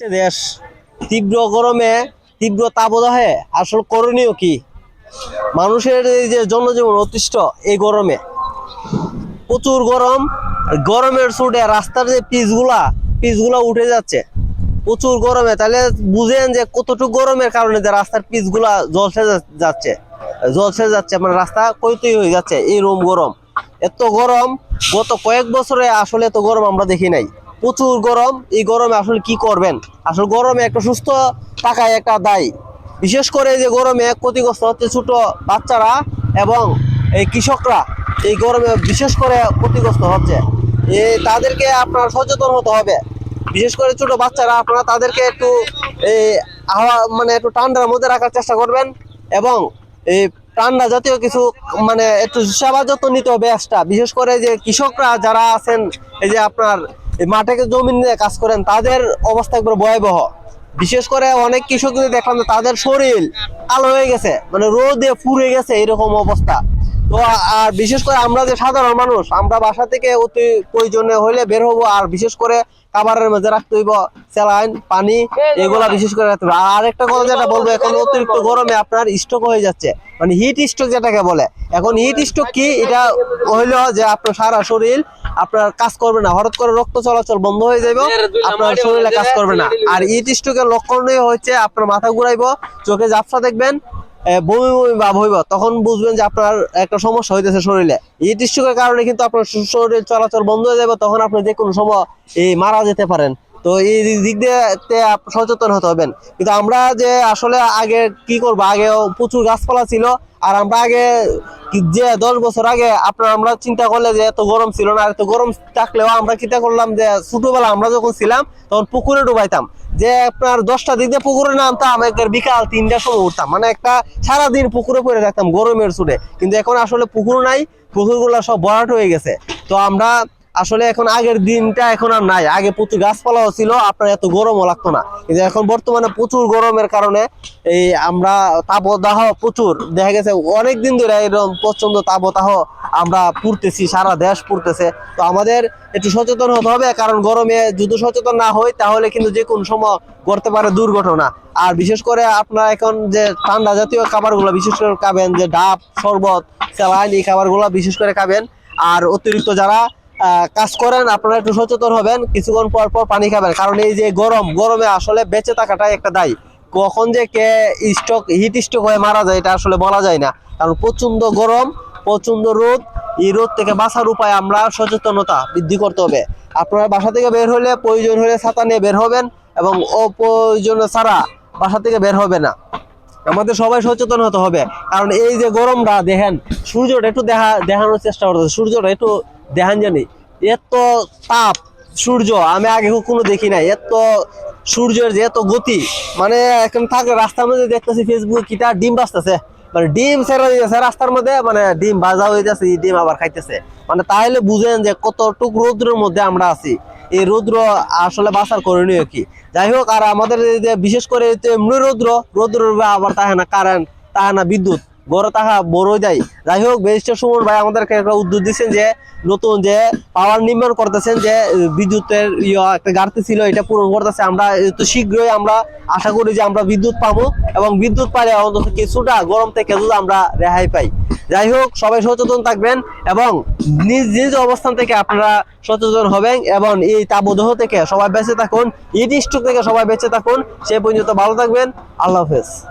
দেশ তীব্র গরমে তীব্র তাপদাহে আসল করণীয় কি? মানুষের এই যে জনজীবন অতিষ্ঠ এই গরমে, প্রচুর গরম গরমের চোটে রাস্তার যে পিচগুলা পিচগুলা উঠে যাচ্ছে, প্রচুর গরমে। তাহলে বুঝেন যে কতটুকু গরমের কারণে যে রাস্তার পিচগুলা জলসে যাচ্ছে জলসে যাচ্ছে মানে রাস্তা কৈতই হয়ে যাচ্ছে এই রোম গরম। এত গরম, গত কয়েক বছরে আসলে এত গরম আমরা দেখি নাই। প্রচুর গরম। এই গরমে আসলে কি করবেন? আসলে গরমে একটা সুস্থ থাকায় একটা দায়ী। বিশেষ করে যে গরমে ক্ষতিগ্রস্ত হচ্ছে ছোট বাচ্চারা এবং এই কৃষকরা। এই গরমে বিশেষ করে ক্ষতিগ্রস্ত হচ্ছে। এই তাদেরকে আপনার সচেতন হতে হবে। বিশেষ করে ছোট বাচ্চারা, আপনারা তাদেরকে একটু এই হাওয়া মানে একটু ঠান্ডার মধ্যে রাখার চেষ্টা করবেন এবং এই ঠান্ডা জাতীয় কিছু মানে একটু সেবা যত্ন নিতে হবে এক্সট্রা বিশেষ করে যে কৃষকরা যারা আছেন, এই যে আপনার মাঠে জমি নিয়ে কাজ করেন, তাদের অবস্থা একবার ভয়াবহ। বিশেষ করে অনেক কৃষকদের দেখলাম তাদের শরীর কালো হয়ে গেছে মানে রোদে পুড়ে গেছে এরকম অবস্থা। তো আর বিশেষ করে আমরা যে সাধারণ মানুষ, আমরা বাসা থেকে অতি প্রয়োজনে হইলে বের হব, আর বিশেষ করে খাবারের মধ্যে রাখতে হইব স্যালাইন, পানি, এগুলা বিশেষ করে রাখতে হবে আর একটা কথা যেটা বলব, এখন অতিরিক্ত গরমে আপনার স্ট্রোক হয়ে যাচ্ছে মানে হিট স্ট্রোক যেটাকে বলে। এখন হিট স্ট্রোক কি? এটা হইল যে আপনার সারা শরীর আপনার কাজ করবে না। হঠাৎ করে রক্ত চলাচল বন্ধ হয়ে যাবে আপনার শরীরে কাজ করবে না। আর স্ট্রোকের লক্ষণই হচ্ছে আপনার মাথা ঘুরাইবো চোখে জাপসা দেখবেন বমি বমি ভাব হইব। তখন বুঝবেন যে আপনার একটা সমস্যা হইতেছে শরীরে। ইতিষ্টকের স্ট্রোকের কারণে কিন্তু আপনার শরীর চলাচল বন্ধ হয়ে যাবে তখন আপনি যে কোনো সময় এই মারা যেতে পারেন। তো এই দিক দিয়ে সচেতন হতে হবেন। কিন্তু আমরা যে আসলে আগে কি করব? আগে প্রচুর গাছপালা ছিল, আর আমরা আগে যে দশ বছর আগে আপনার আমরা চিন্তা করলে যে এত গরম ছিল না এত গরম থাকলেও আমরা চিন্তা করলাম যে ছোটবেলা আমরা যখন ছিলাম, তখন পুকুরে ডুবাইতাম। যে আপনার দশটা দিক দিয়ে পুকুরে নামতাম একবার বিকাল তিনটার সময় উঠতাম। মানে একটা সারাদিন পুকুরে পড়ে থাকতাম গরমের সুরে কিন্তু এখন আসলে পুকুর নাই, পুকুরগুলো সব ভরাট হয়ে গেছে। তো আমরা আসলে এখন আগের দিনটা এখন আর নাই। আগে প্রচুর গাছপালাও ছিল, আপনার এত গরমও লাগতো না। কিন্তু এখন বর্তমানে প্রচুর গরমের কারণে এই আমরা তাপদাহ প্রচুর। দেখা গেছে অনেক দিন ধরে এরকম প্রচণ্ড তাপদাহ আমরা পুড়তেছি, সারা দেশ পুড়তেছে। তো আমাদের একটু সচেতন হতে হবে, কারণ গরমে যদি সচেতন না হই, তাহলে কিন্তু যে কোনো সময় করতে পারে দুর্ঘটনা। আর বিশেষ করে আপনার এখন যে ঠান্ডা জাতীয় খাবারগুলো, বিশেষ করে খাবেন যে ডাব, শরবত, স্যালাইন, এই খাবারগুলো বিশেষ করে খাবেন। আর অতিরিক্ত যারা কাজ করেন, আপনারা একটু সচেতন হবেন, কিছুক্ষণ পর পর পানি খাবেন। কারণ এই যে গরম, গরমে আসলে বেঁচে থাকাটাই একটা দায়ী। কখন যে কে স্টক হিট স্ট্রোক হয়ে মারা যায়, এটা আসলে বলা যায় না। কারণ প্রচণ্ড গরম প্রচণ্ড রোদ, এই রোদ থেকে বাঁচার উপায় আমরা সচেতনতা বৃদ্ধি করতে হবে। আপনারা বাসা থেকে বের হলে প্রয়োজন হলে ছাতা নিয়ে বের হবেন এবং অপ্রয়োজন ছাড়া বাসা থেকে বের হবে না। আমাদের সবাই সচেতন হতে হবে। কারণ এই যে গরমটা, দেখেন, সূর্যটা একটু দেখা, দেখানোর চেষ্টা করতেছে। সূর্যটা একটু দেখান জানি। এত তাপ, সূর্য, আমি আগে কখনো দেখি নাই। এত সূর্যের যে এত গতি মানে এখন থাকে রাস্তার মধ্যে দেখতেছি ফেসবুক কিটা ডিম বাজতেছে মানে ডিম ছেড়ে দিতেছে, রাস্তার মধ্যে মানে ডিম ভাজা হয়ে যাচ্ছে ডিম আবার খাইতেছে। মানে তাহলে বুঝেন যে কতটুক রৌদ্রের মধ্যে আমরা আছি। এই রৌদ্র আসলে বাঁচার করণীয় কি? যাই হোক, আর আমাদের বিশেষ করে এমনি রৌদ্র রৌদ্র আবার তাহে না কারেন্ট, তাহে না বিদ্যুৎ। গড়ে তাহা বড় যায় যাই হোক বেরিস্টার সুমন ভাই আমাদেরকে একটা উদ্যোগ দিচ্ছেন যে, নতুন যে পাওয়ার নির্মাণ করতেছেন যে, বিদ্যুতের ইয়ে একটা ঘাটতি ছিল, এটা পূরণ করতেছে। আমরা তো শীঘ্রই আমরা আশা করি যে আমরা বিদ্যুৎ পাবো এবং বিদ্যুৎ পাইলে অন্তত কিছুটা গরম থেকে যদি আমরা রেহাই পাই। যাই হোক সবাই সচেতন থাকবেন এবং নিজ নিজ অবস্থান থেকে আপনারা সচেতন হবেন এবং এই তাবদেহ থেকে সবাই বেঁচে থাকুন ইট স্ট্রোক থেকে সবাই বেঁচে থাকুন। সে পর্যন্ত ভালো থাকবেন। আল্লাহ হাফেজ।